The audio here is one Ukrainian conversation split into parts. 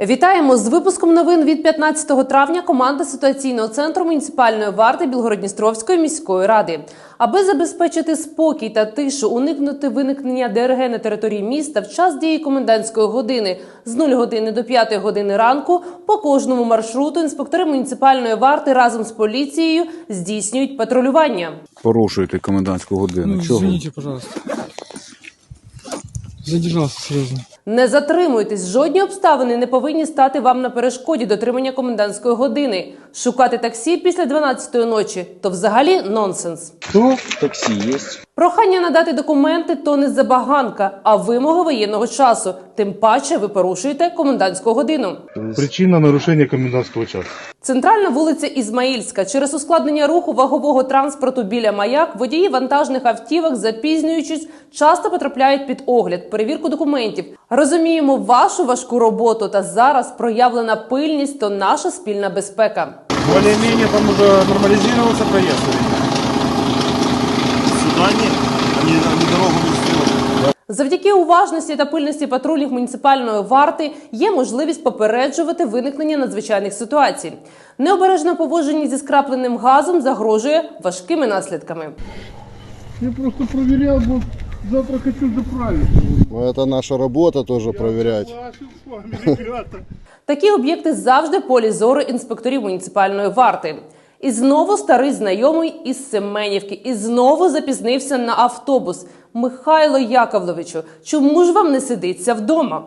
Вітаємо з випуском новин від 15 травня. Команда ситуаційного центру муніципальної варти Білгородністровської міської ради. Аби забезпечити спокій та тишу, уникнути виникнення ДРГ на території міста в час дії комендантської години з 0 години до 5 години ранку по кожному маршруту інспектори муніципальної варти разом з поліцією здійснюють патрулювання. порушуєте комендантську годину. Ну, Чого? извините, пожалуйста. Задержался серьезно. Не затримуйтесь, жодні обставини не повинні стати вам на перешкоді дотримання комендантської години. Шукати таксі після 12-ї ночі то взагалі нонсенс. Кто? Таксі є. Прохання надати документи то не забаганка, а вимога воєнного часу. Тим паче ви порушуєте комендантську годину. Причина нарушения комендантского часа. Центральна вулиця Ізмаїльська. Через ускладнення руху вагового транспорту біля маяк водії вантажних автівок, запізнюючись, часто потрапляють під огляд, перевірку документів. Розуміємо вашу важку роботу та зараз проявлена пильність то наша спільна безпека. Более-менее там уже нормализировался проезд. Вони, вони дорогу не. Завдяки уважності та пильності патрулів муніципальної варти є можливість попереджувати виникнення надзвичайних ситуацій. Необережне поводження зі скрапленим газом загрожує важкими наслідками. Я просто проверял, вот завтра хочу заправить. Ну, это наша работа тоже проверять. Такі об'єкти завжди в полі зору інспекторів муніципальної варти. І знову старий знайомий із Семенівки, і знову запізнився на автобус. Михайло Яковлевичу, чому ж вам не сидиться вдома?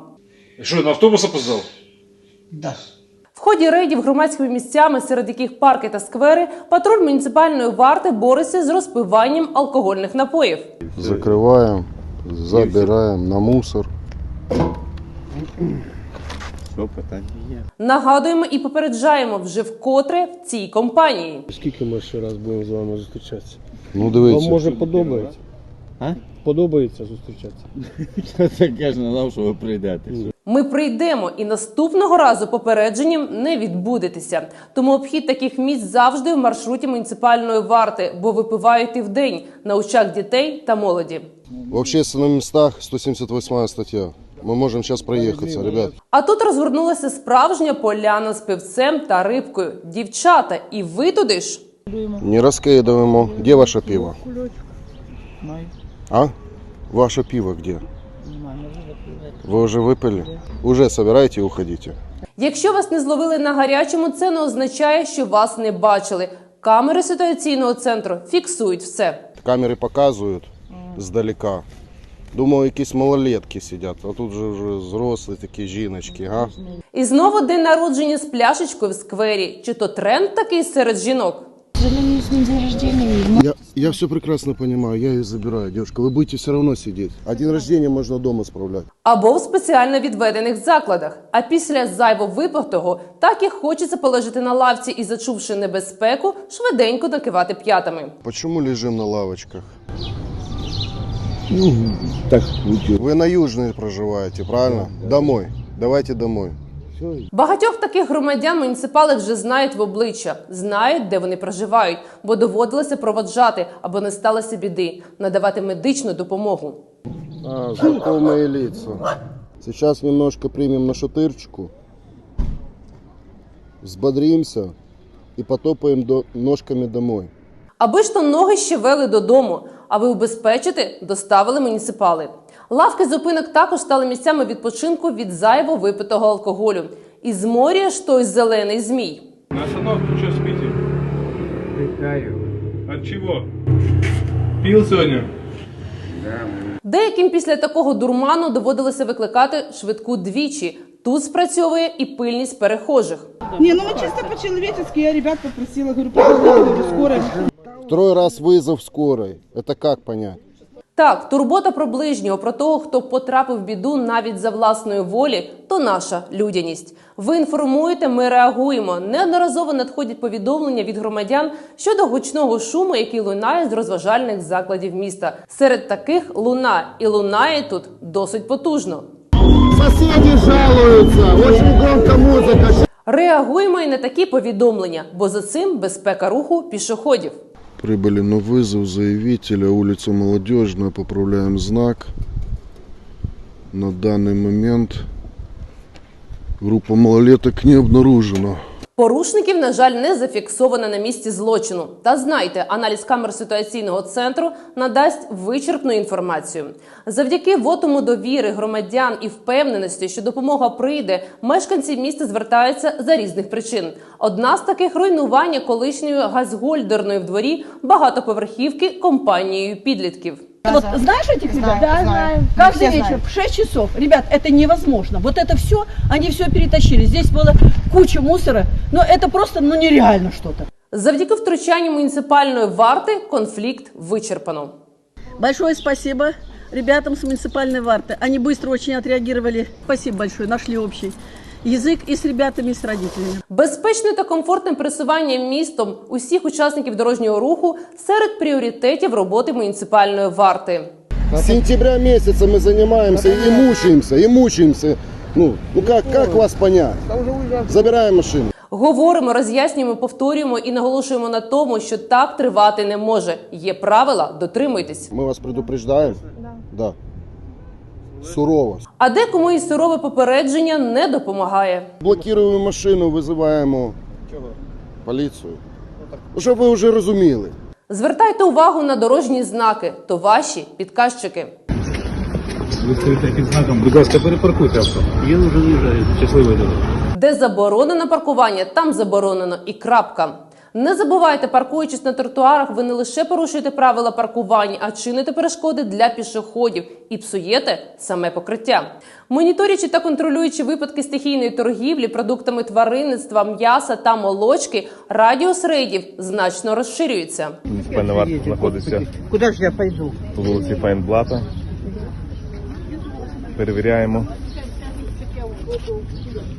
Что, на автобус опоздал? В ході рейдів громадськими місцями, серед яких парки та сквери, патруль муніципальної варти бореться з розпиванням алкогольних напоїв. Закрываем, забираем на мусор. Що питання є? Нагадуємо і попереджаємо вже вкотре в цій компанії. Скільки ми ще раз будемо з вами зустрічатися? Ну Вам дивіться, може подобається? А? Подобається зустрічатися? Таке ж не знав, що ви прийдете. Ми прийдемо і наступного разу попередженням не відбудетеся. Тому обхід таких місць завжди в маршруті муніципальної варти, бо випивають і вдень на очах дітей та молоді. в общественных местах 178 статья. Мы можем сейчас проехаться, ребят. А тут розгорнулася справжня поляна з пивцем та рибкою. Дівчата, і ви туди ж? Не раскидываем. Где ваше пиво? А? Ваше пиво где? Вы уже выпили? Уже собирайте и уходите. Якщо вас не зловили на гарячому, це не означає, що вас не бачили. Камери ситуаційного центру фіксують все. Камеры показывают сдалека. Думал, якісь малолетки сидять, а тут же вже взрослі такі жіночки, а? І знову день народження з пляшечкою в сквері. Чи то тренд такий серед жінок? Я, я все прекрасно понимаю, я ее забираю, девушка. Вы будете все равно сидеть. А день рождения можно дома справлять. Або в спеціально відведених закладах. А після зайво випитого так і хочеться положити на лавці і, зачувши небезпеку, швиденько накивати п'ятами. Почему лежим на лавочках? Ну, так, Вы на Южной проживаете, правильно? Домой. Давайте домой. Багатьох таких громадян муніципали вже знають в обличчя, знають, де вони проживають, бо доводилося проводжати, аби не сталося біди, надавати медичну допомогу. А, знакомые лица. Сейчас немножко примем на шатырчику. Взбодримся и потопаем до, ножками домой. Аби ж то ноги ще вели додому, аби убезпечити, доставили муніципали. Лавки зупинок також стали місцями відпочинку від зайво випитого алкоголю. І зморює ж той зелений змій. На остановке что спите? От чего? Пил сегодня? Деяким після такого дурману доводилося викликати швидку двічі. Тут спрацьовує і пильність перехожих. Не, ну мы чисто по-человечески. Я ребят попросила, говорю, пожалуйста, скорая. Второй раз вызов скорой. Это как понять? Так, турбота про ближнього, про того, хто потрапив в біду навіть за власної волі, то наша людяність. Ви інформуєте, ми реагуємо. Неодноразово надходять повідомлення від громадян щодо гучного шуму, який лунає з розважальних закладів міста. Серед таких луна і лунає тут досить потужно. Соседи жалуются. Очень громко музыка. Реагуємо і на такі повідомлення, бо за цим безпека руху пішоходів. Прибыли на вызов заявителя, улица Молодежная, поправляем знак. На данный момент Группа малолеток не обнаружена. Порушників, на жаль, не зафіксовано на місці злочину. Та знайте, аналіз камер ситуаційного центру надасть вичерпну інформацію. Завдяки вотому довіри громадян і впевненості, що допомога прийде, мешканці міста звертаються за різних причин. Одна з таких руйнування колишньої газгольдерної в дворі багатоповерхівки компанією підлітків. Вот знаешь этих ребят? Да, знаем. Каждый Все вечер знаем. в 6 часов. Ребят, это невозможно. Вот это все, они все перетащили. Здесь было куча мусора. Но это просто, ну, нереально что-то. Завдяки втручанню муніципальної варти конфлікт вичерпано. Большое спасибо ребятам с муниципальной варты. Они быстро очень отреагировали. Спасибо большое, нашли общий язык и с ребятами, и с родителями. Безпечне та комфортне пересування містом усіх учасників дорожнього руху серед пріоритетів роботи муніципальної варти. С сентября месяца мы занимаемся и мучаемся, и мучаемся. Ну, ну как, как вас понять? Забираем машину. Говоримо, роз'яснюємо, повторюємо і наголошуємо на тому, що так тривати не може. Є правила, дотримуйтесь. Мы вас предупреждаем? Да. Сурово. А декому і сурове попередження не допомагає. Блокируємо машину, визиваємо поліцію. Ну, щоб ви вже розуміли. Звертайте увагу на дорожні знаки, то ваші підказчики. Ви стоїте під знаком, будь ласка, перепаркуйте авто. Я вже виїжджаю. Щасливої дороги. Де заборонено паркування, там заборонено і крапка. Не забувайте, паркуючись на тротуарах, ви не лише порушуєте правила паркування, а чините перешкоди для пішоходів і псуєте саме покриття. Моніторячи та контролюючи випадки стихійної торгівлі продуктами тваринництва, м'яса та молочки, радіус рейдів значно розширюється. Муніципальна варта знаходиться Куда же я пойду? по вулиці Файнблата. Перевіряємо,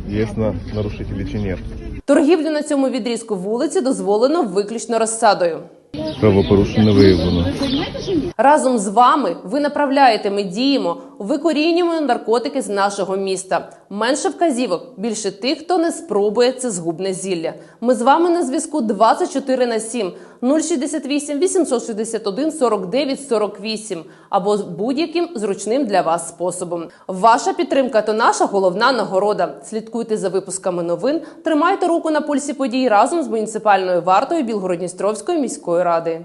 є на нарушителі чи ні. Торгівлю на цьому відрізку вулиці дозволено виключно розсадою. Правопорушення виявлено. Разом з вами ви направляєте, ми діємо, викорінюємо наркотики з нашого міста. Менше вказівок, більше тих, хто не спробує це згубне зілля. Ми з вами на зв'язку 24 на 7 068 861 49 48 або будь-яким зручним для вас способом. Ваша підтримка то наша головна нагорода. Слідкуйте за випусками новин, тримайте руку на пульсі подій разом з муніципальною вартою Білгородністровської міської ради.